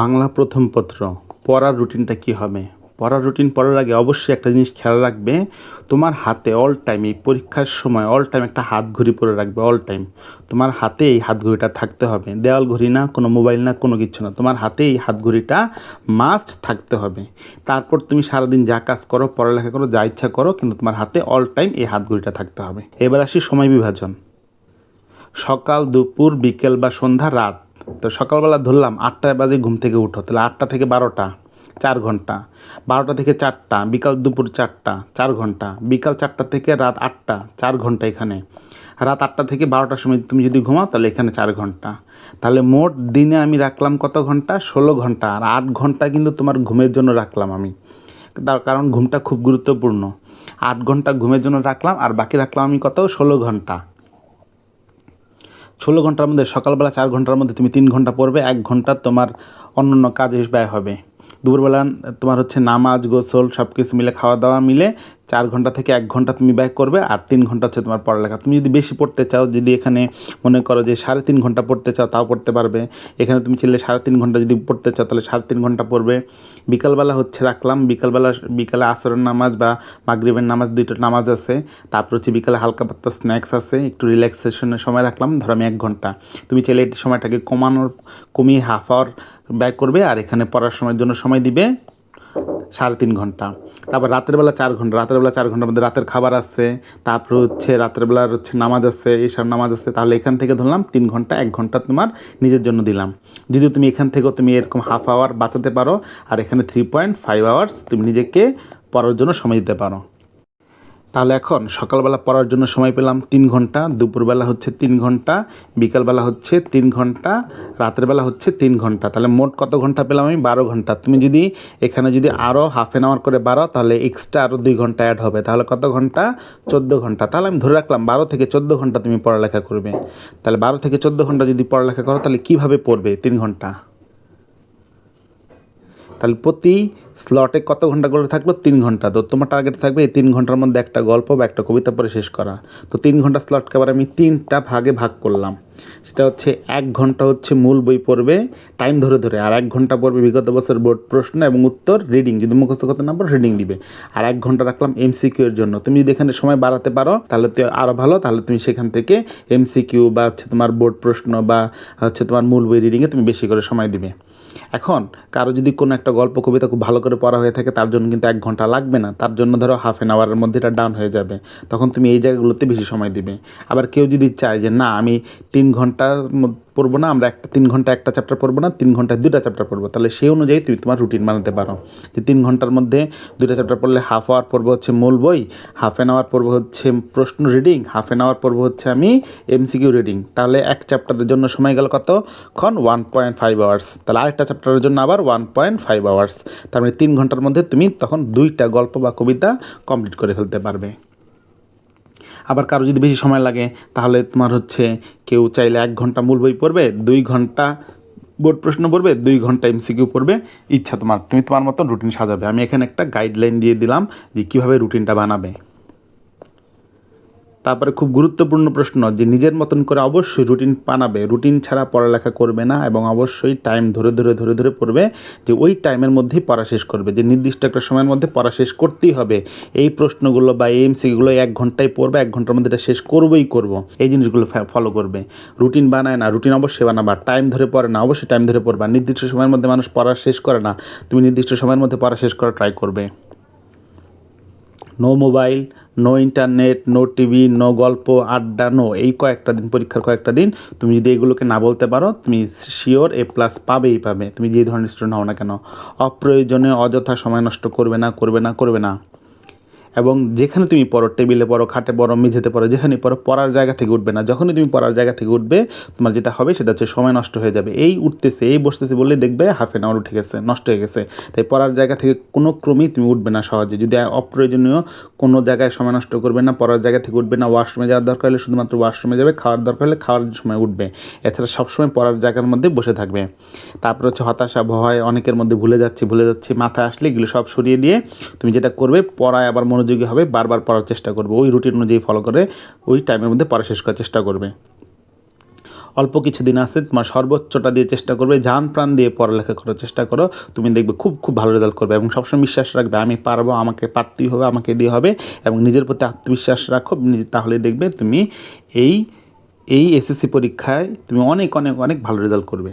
বাংলা প্রথম পত্র, পড়ার রুটিনটা কী হবে? পড়ার রুটিন পড়ার আগে অবশ্যই একটা জিনিস খেয়াল রাখবে, তোমার হাতে অল টাইম এই পরীক্ষার সময় অল টাইম একটা হাত ঘড়ি পরে রাখবে অল টাইম তোমার হাতে এই হাত ঘড়িটা থাকতে হবে, দেওয়াল ঘড়ি না, কোনো মোবাইল না, কোনো কিছু না। তোমার হাতে এই হাত ঘড়িটা মাস্ট থাকতে হবে। তারপর তুমি সারাদিন যা কাজ করো, পড়ালেখা করো, যা ইচ্ছা করো, কিন্তু তোমার হাতে অল টাইম এই হাত ঘড়িটা থাকতে হবে। এবার আসি সময় বিভাজন। সকাল, দুপুর, বিকেল বা সন্ধ্যা, রাত। তো সকালবেলা ধরলাম আটটায় বাজে ঘুম থেকে উঠো, তাহলে আটটা থেকে বারোটা, চার ঘণ্টা, বারোটা থেকে চারটা, বিকাল দুপুর চারটা, চার ঘণ্টা, বিকাল চারটা থেকে রাত আটটা, চার ঘণ্টা এখানে। রাত আটটা থেকে বারোটার সময় তুমি যদি ঘুমাও, তাহলে এখানে চার ঘণ্টা। তাহলে মোট দিনে আমি রাখলাম কত ঘণ্টা? ষোলো ঘণ্টা, আর আট ঘণ্টা কিন্তু তোমার ঘুমের জন্য রাখলাম আমি। তার কারণ ঘুমটা খুব গুরুত্বপূর্ণ। আট ঘণ্টা ঘুমের জন্য রাখলাম, আর বাকি রাখলাম আমি কত? ষোলো ঘণ্টা। ষোলো ঘণ্টার মধ্যে, সকালবেলা চার ঘণ্টার মধ্যে তুমি তিন ঘণ্টা পড়বে, এক ঘণ্টা তোমার অন্য অন্য কাজ ব্যয় হবে। দুপুরবেলা তোমার হচ্ছে নামাজ, গোসল সব কিছু মিলে খাওয়া দাওয়া মিলে চার ঘণ্টা থেকে এক ঘণ্টা তুমি ব্যয় করবে আর তিন ঘণ্টা হচ্ছে তোমার পড়ালেখা। তুমি যদি বেশি পড়তে চাও, যদি এখানে মনে করো যে সাড়ে তিন ঘণ্টা পড়তে চাও, তাও পড়তে পারবে। এখানে তুমি ছেলে সাড়ে তিন ঘণ্টা যদি পড়তে চাও, তাহলে সাড়ে তিন ঘণ্টা পড়বে। বিকালবেলা হচ্ছে রাখলাম, বিকালবেলা বিকালে আসরের নামাজ বা মাগরিবের নামাজ দুইটা নামাজ আছে। তারপর হচ্ছে বিকালে হালকা পাত্তা স্ন্যাক্স আছে, একটু রিল্যাক্সেশনের সময় রাখলাম, ধরো আমি এক ঘণ্টা। তুমি ছেলে সময়টাকে কমানোর, কমিয়ে হাফ আওয়ার ব্যয় করবে আর এখানে পড়ার সময়ের জন্য সময় দিবে। সাড়ে তিন ঘণ্টা। তারপর রাতের বেলা চার ঘণ্টা, রাতের বেলা চার ঘণ্টার মধ্যে রাতের খাবার আছে, তারপর হচ্ছে রাতের বেলার হচ্ছে নামাজ আছে এইসব নামাজ আছে, তাহলে এখান থেকে ধরলাম তিন ঘণ্টা, এক ঘণ্টা তোমার নিজের জন্য দিলাম। যদি তুমি এখান থেকেও তুমি এরকম হাফ আওয়ার বাঁচাতে পারো, আর এখানে থ্রি পয়েন্ট ফাইভ আওয়ার্স তুমি নিজেকে পড়ার জন্য সময় দিতে পারো। তাহলে এখন সকালবেলা পড়ার জন্য সময় পেলাম তিন ঘণ্টা, দুপুরবেলা হচ্ছে তিন ঘণ্টা, বিকালবেলা হচ্ছে তিন ঘণ্টা রাতের বেলা হচ্ছে তিন ঘণ্টা। তাহলে মোট কত ঘণ্টা পেলাম আমি? বারো ঘণ্টা। তুমি যদি এখানে যদি আরও হাফ অ্যান আওয়ার করে বারো, তাহলে এক্সট্রা আরও দুই ঘণ্টা অ্যাড হবে। তাহলে কত ঘণ্টা? চোদ্দ ঘণ্টা। তাহলে আমি ধরে রাখলাম বারো থেকে চোদ্দ ঘণ্টা তুমি পড়ালেখা করবে। তাহলে বারো থেকে চোদ্দ ঘণ্টা যদি পড়ালেখা করো, তাহলে কীভাবে পড়বে তিন ঘণ্টা? তাহলে প্রতি স্লটে কত ঘণ্টা করে থাকল? তিন ঘণ্টা। তো তোমার টার্গেট থাকবে এই তিন ঘণ্টার মধ্যে একটা গল্প বা একটা কবিতা পড়ে শেষ করা। তো তিন ঘণ্টা স্লটকে আবার আমি তিনটা ভাগে ভাগ করলাম। সেটা হচ্ছে এক ঘণ্টা হচ্ছে মূল বই পড়বে টাইম ধরে ধরে। আর এক ঘণ্টা পড়বে বিগত বছর বোর্ড প্রশ্ন এবং উত্তর রিডিং যদি মুখস্থ করতে না পারো রিডিং দিবে। আর এক ঘণ্টা রাখলাম এমসিকিউ এর জন্য। তুমি যদি এখানে সময় বাড়াতে পারো, তাহলে তো আরও ভালো। তাহলে তুমি সেখান থেকে এমসিকিউ বা হচ্ছে তোমার বোর্ড প্রশ্ন বা হচ্ছে তোমার মূল বই রিডিংয়ে তুমি বেশি করে সময় দিবে। এখন কারও যদি কোনো একটা গল্প, কবিতা খুব ভালো করে পড়া হয়ে থাকে, তার জন্য কিন্তু এক ঘণ্টা লাগবে না। তার জন্য ধরো হাফ অ্যান আওয়ারের মধ্যে এটা ডাউন হয়ে যাবে। তখন তুমি এই জায়গাগুলোতে বেশি সময় দিবে। আবার কেউ যদি চায় যে, না, আমি তিন ঘণ্টার পড়ব না, আমরা একটা তিন ঘণ্টা একটা চ্যাপ্টার পড়ব না, তিন ঘন্টায় দুটা চ্যাপ্টার পড়ব। তাহলে সেই অনুযায়ী তুমি তোমার রুটিন বানাতে পারো। যে তিন ঘণ্টার মধ্যে দুটা চ্যাপ্টার পড়লে হাফ আওয়ার পড়ব হচ্ছে মূল বই হাফ অ্যান আওয়ার পড়ব হচ্ছে প্রশ্ন রিডিং হাফ অ্যান আওয়ার পড়ব হচ্ছে আমি এমসিকিউ রিডিং তাহলে এক চ্যাপ্টারের জন্য সময় গেল কতক্ষণ ওয়ান পয়েন্ট ফাইভ আওয়ার্স তাহলে আরেকটা চ্যাপ্টারের জন্য আবার ওয়ান পয়েন্ট ফাইভ আওয়ার্স তার মানে তিন ঘণ্টার মধ্যে তুমি তখন দুইটা গল্প বা কবিতা কমপ্লিট করে ফেলতে পারবে। আবার কারও যদি বেশি সময় লাগে, তাহলে তোমার হচ্ছে কেউ চাইলে এক ঘণ্টা মূল বই পড়বে, দুই ঘণ্টা বোর্ড প্রশ্ন পড়বে, দুই ঘণ্টা এমসিকিউ পড়বে, ইচ্ছা তোমার, তুমি তোমার মতন রুটিন সাজাবে। আমি এখানে একটা গাইডলাইন দিয়ে দিলাম যে কীভাবে রুটিনটা বানাবে। তারপরে খুব গুরুত্বপূর্ণ প্রশ্ন, যে নিজের মতন করে অবশ্যই রুটিন বানাবে। রুটিন ছাড়া পড়ালেখা করবে না এবং অবশ্যই টাইম ধরে ধরে ধরে ধরে পড়বে, যে ওই টাইমের মধ্যেই পড়া শেষ করবে, যে নির্দিষ্ট একটা সময়ের মধ্যে পড়া শেষ করতেই হবে। এই প্রশ্নগুলো বা এই এমসিগুলো এক ঘন্টায় পড়বে, এক ঘণ্টার মধ্যে এটা শেষ করবই করব। এই জিনিসগুলো ফলো করবে। রুটিন বানায় না, রুটিন অবশ্যই বানাবা। টাইম ধরে পড়ে না, অবশ্যই টাইম ধরে পড়বা। নির্দিষ্ট সময়ের মধ্যে মানুষ পড়া শেষ করে না, তুমি নির্দিষ্ট সময়ের মধ্যে পড়া শেষ করা ট্রাই করবে। No mobile no internet, no TV, no গল্প, আড্ডা, নো, এই কয়েকটা দিন, পরীক্ষার কয়েকটা দিন তুমি যদি এগুলোকে না বলতে পারো, তুমি শিওর এ প্লাস পাবেই পাবে। তুমি যে ধরনের স্টুডেন্ট হও না কেন, অপ্রয়োজনে অযথা সময় নষ্ট করবে না করবে না করবে না। এবং যেখানে তুমি পড়ো, টেবিলে পড়ো, খাটে পড়ো, মেঝেতে পড়ো যেখানে পড়ো, পড়ার জায়গা থেকে উঠবে না। যখনই তুমি পড়ার জায়গা থেকে উঠবে, তোমার যেটা হবে সেটা হচ্ছে সময় নষ্ট হয়ে যাবে। এই উঠতেছে, এই বসতেছে বললে দেখবে হাফ এন আওয়ার উঠে গেছে, নষ্ট হয়ে গেছে। তাই পড়ার জায়গা থেকে কোনো ক্রমেই তুমি উঠবে না সহজে। যদি অপ্রয়োজনীয় কোনো জায়গায় সময় নষ্ট করবে না, পড়ার জায়গা থেকে উঠবে না, ওয়াশরুমে যাওয়ার দরকার হলে শুধুমাত্র ওয়াশরুমে যাবে, খাওয়ার দরকার হলে খাওয়ার সময় উঠবে। এছাড়া সবসময় পড়ার জায়গার মধ্যে বসে থাকবে। তারপর হচ্ছে হতাশা, ভয়, অনেকের মধ্যে ভুলে যাচ্ছি ভুলে যাচ্ছি, মাথায় আসলে এগুলো সব সরিয়ে দিয়ে তুমি যেটা করবে, পড়ায় আবার মনোযোগী হবে, বারবার পড়ার চেষ্টা করবে। ওই রুটিন অনুযায়ী ফলো করে ওই টাইমের মধ্যে পড়া শেষ করার চেষ্টা করবে। অল্প কিছু দিন আছে, তোমার সর্বোচ্চটা দিয়ে চেষ্টা করবে, জান প্রাণ দিয়ে পড়ালেখা করার চেষ্টা করো। তুমি দেখবে খুব খুব ভালো রেজাল্ট করবে এবং সবসময় বিশ্বাস রাখবে, আমি পারব, আমাকে পারতেই হবে, আমাকে দিয়ে হবে এবং নিজের প্রতি আত্মবিশ্বাস রাখো। তাহলে দেখবে তুমি এই এই এসএসসি পরীক্ষায় তুমি অনেক অনেক অনেক ভালো রেজাল্ট করবে।